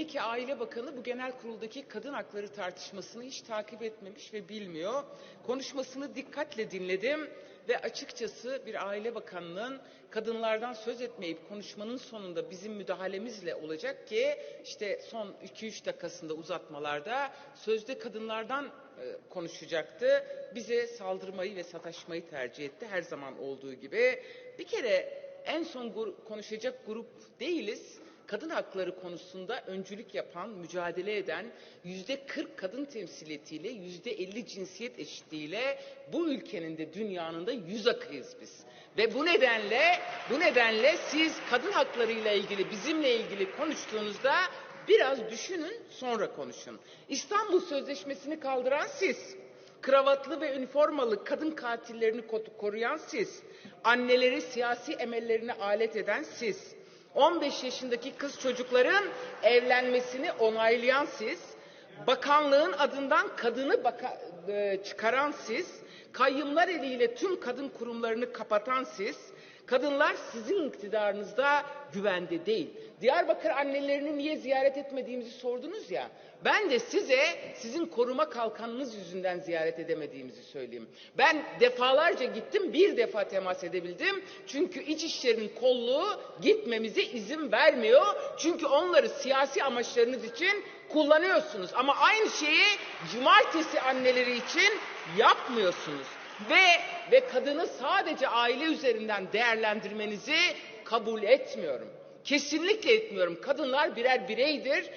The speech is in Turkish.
Belli ki Aile Bakanı bu genel kuruldaki kadın hakları tartışmasını hiç takip etmemiş ve bilmiyor. Konuşmasını dikkatle dinledim ve açıkçası bir Aile Bakanı'nın kadınlardan söz etmeyip konuşmanın sonunda bizim müdahalemizle olacak ki işte son 2-3 dakikasında uzatmalarda sözde kadınlardan e, konuşacaktı. Bize saldırmayı ve sataşmayı tercih etti her zaman olduğu gibi. Bir kere en son konuşacak grup değiliz. Kadın hakları konusunda öncülük yapan, mücadele eden yüzde 40 kadın temsiliyetiyle, yüzde 50 cinsiyet eşitliğiyle bu ülkenin de dünyanın da yüz akıyız biz. Ve bu nedenle, bu nedenle siz kadın haklarıyla ilgili, bizimle ilgili konuştuğunuzda biraz düşünün, sonra konuşun. İstanbul Sözleşmesi'ni kaldıran siz. Kravatlı ve üniformalı kadın katillerini ko- koruyan siz. Anneleri siyasi emellerine alet eden siz. 15 yaşındaki kız çocukların evlenmesini onaylayan siz. Bakanlığın adından kadını baka- e, çıkaran siz. Kayyımlar eliyle tüm kadın kurumlarını kapatan siz. Kadınlar sizin iktidarınızda güvende değil. Diyarbakır annelerini niye ziyaret etmediğimizi sordunuz ya. Ben de size sizin koruma kalkanınız yüzünden ziyaret edemediğimizi söyleyeyim. Ben defalarca gittim, bir defa temas edebildim. Çünkü İçişleri'nin kolluğu gitmemize izin vermiyor. Çünkü onları siyasi amaçlarınız için kullanıyorsunuz. Ama aynı şeyi cumartesi anneleri için yapmıyorsunuz ve ve kadını sadece aile üzerinden değerlendirmenizi kabul etmiyorum. Kesinlikle etmiyorum. Kadınlar birer bireydir